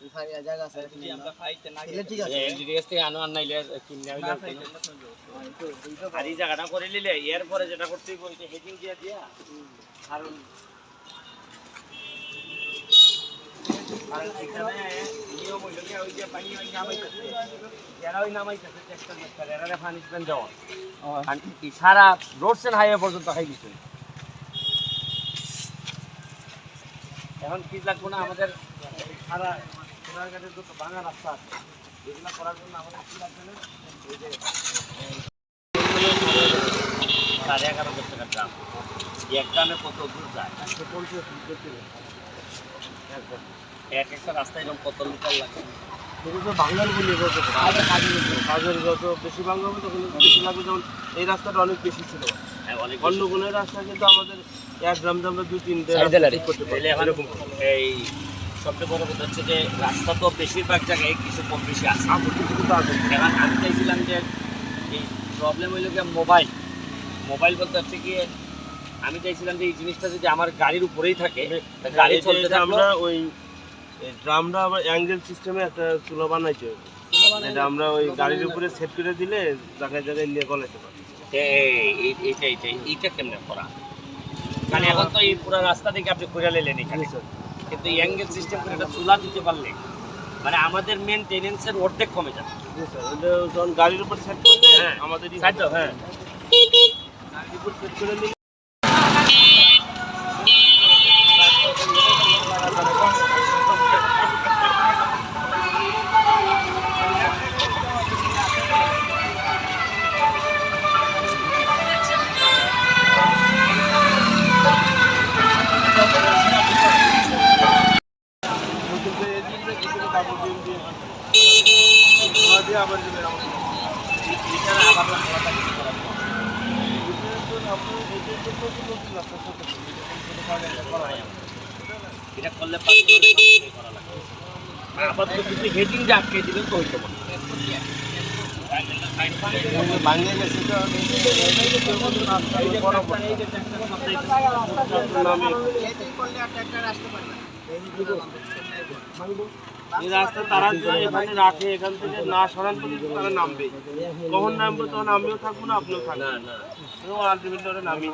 ওই ফারিয়া জায়গা আছে কিনে আনলাম। এলে ঠিক আছে? এলজিডি এস থেকে আনো আর নাইলে কিনে হইলে আর এই জায়গাটা করে নিলে এরপরে যেটা করতে হেডিং দিয়ে দিয়া কারণ কারণ এখানে নিয়ম হইল কি ওই যে পানি ওই নামাইতেছে এরা ওই নামাইতেছে চেষ্টা করতে এরা পানিশমেন্ট দেওয়া। আর কি সারা রোডস এন্ড হাইওয়ে পর্যন্ত খাই দিচ্ছে এখন কি লাগবো না আমাদের সারা সোনারঘাটের যত ভাঙা রাস্তা আছে। এগুলো করার জন্য আমাদের কি লাগবে না? ওই যে সাড়ে এগারো হাজার টাকার দাম। এক গ্রামে কত দূর যায়? এক একটা রাস্তায় এরকম কত লিটার লাগে? বেশি বাংলা হবে তখন বেশি লাগবে। যেমন এই রাস্তাটা অনেক বেশি ছিল। হ্যাঁ, অনেক অন্য কোনো রাস্তা কিন্তু আমাদের এক গ্রাম দুই তিনটে করতে পারি এই সবচেয়ে বড় কথা হচ্ছে যে রাস্তা তো বেশিরভাগ জায়গায় কিছু কম বেশি আছে। এখন আমি চাইছিলাম যে এই প্রবলেম হইল কি মোবাইল মোবাইল বলতে হচ্ছে কি আমি চাইছিলাম যে এই জিনিসটা যদি আমার গাড়ির উপরেই থাকে গাড়ি চলতে আমরা ওই ড্রামটা আবার অ্যাঙ্গেল সিস্টেমে একটা চুলা বানাইছে। এটা আমরা ওই গাড়ির উপরে সেট করে দিলে জায়গায় জায়গায় নিয়ে গলাইতে পারি। এই- এই- এইটা এইটা এইটা কেমনে করা? মানে এখন তো এই পুরো রাস্তা থেকে আপনি ঘুরে নিলেন এখানে। কিন্তু অ্যাঙ্গেল সিস্টেম করে এটা চুলা দিতে পারলে মানে আমাদের মেনটেনেন্সের অর্ধেক কমে যাবে যখন গাড়ির উপর সেট করলে হ্যাঁ। আমাদের হ্যাঁ দিয়ে আবার দিলে আমাদের এটার আবার আলাদা কিছু করার দরকার নেই। এটা করলে পাঁচশো টাকা দিয়ে করা লাগবে। আর আপাতত কিছু হেডিং যে আটকে দিলে তো হইতো না। ভাঙে গেছে তো এই যে ট্রাক্টর, এই যে ট্রাক্টর সব নামে এটাই করলে আর ট্রাক্টর আসতে পারে না। এই রাস্তা তারা এখানে রাখে এখান থেকে না সরান পর্যন্ত তারা নামবে। কখন নামবে তখন আমিও থাকব না আপনিও থাকব না আলটিমেটলি ওরা নামিয়ে